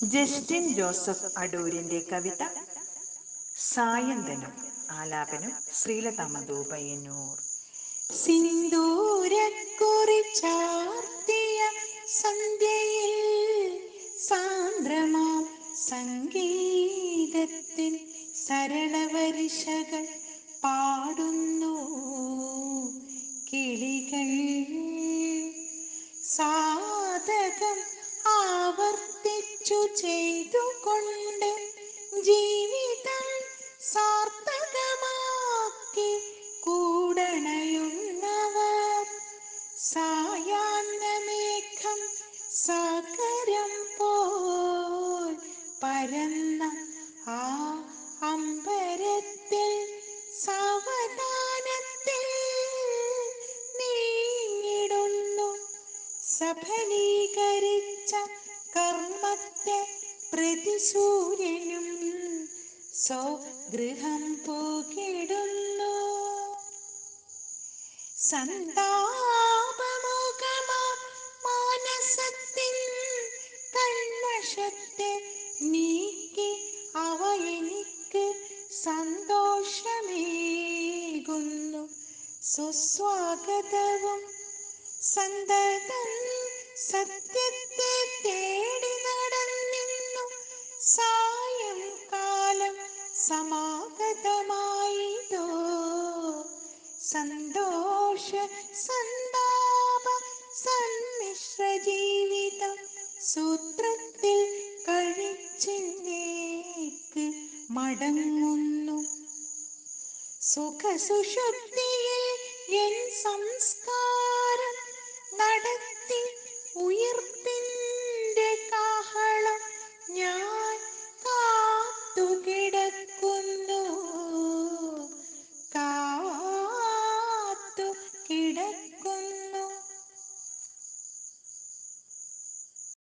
Justin Joseph അടൂരിന്റെ കവിത സായന്തനം ആലാപനം ശ്രീലതമധൂപയ്യന്നൂർ സിന്ദൂരക്കുറി സിന്ദൂരക്കുറിച്ചാർത്തിയ സന്ധ്യയിൽ സാന്ദ്രമാം സംഗീതത്തിൽ സരളവരിശകൾ പാടുന്നു കിളികൾ. സാധകം ആവർത്തിച്ചു ചെയ്തുകൊണ്ട് ജീവിതം സാർത്ഥകമാക്കി കൂടണയുന്നവർ സായാഹ്നമേഘം സാഗരം പോൽ പരന്ന ആ അമ്പരത്തിൽ സാവധാനത്തിൽ നീങ്ങിടുന്നു സഫലീകരിച്ച കർമ്മത്തെ പ്രതിസൂര്യനും സ്വഗൃഹം പോകിടുന്നു സന്താപമുഖമാ മാനസത്തിൽ കൺവശത്തെ നീക്കി അവ എനിക്ക് സന്തോഷമേകുന്നു. സുസ്വാഗതവും സന്തതം സത്യത്തെ തേടി നടന്നിന്നു സായംകാലം സമാഗതമായിതോ? സന്തോഷ സന്താപ സമ്മിശ്ര ജീവിതം സൂത്രത്തിൽ കഴിച്ചിന്നേക്ക് മടങ്ങുന്നു. സുഖസുഷുപ്തിയിൽ കിടക്കുന്നു കാത്തു കിടക്കുന്നു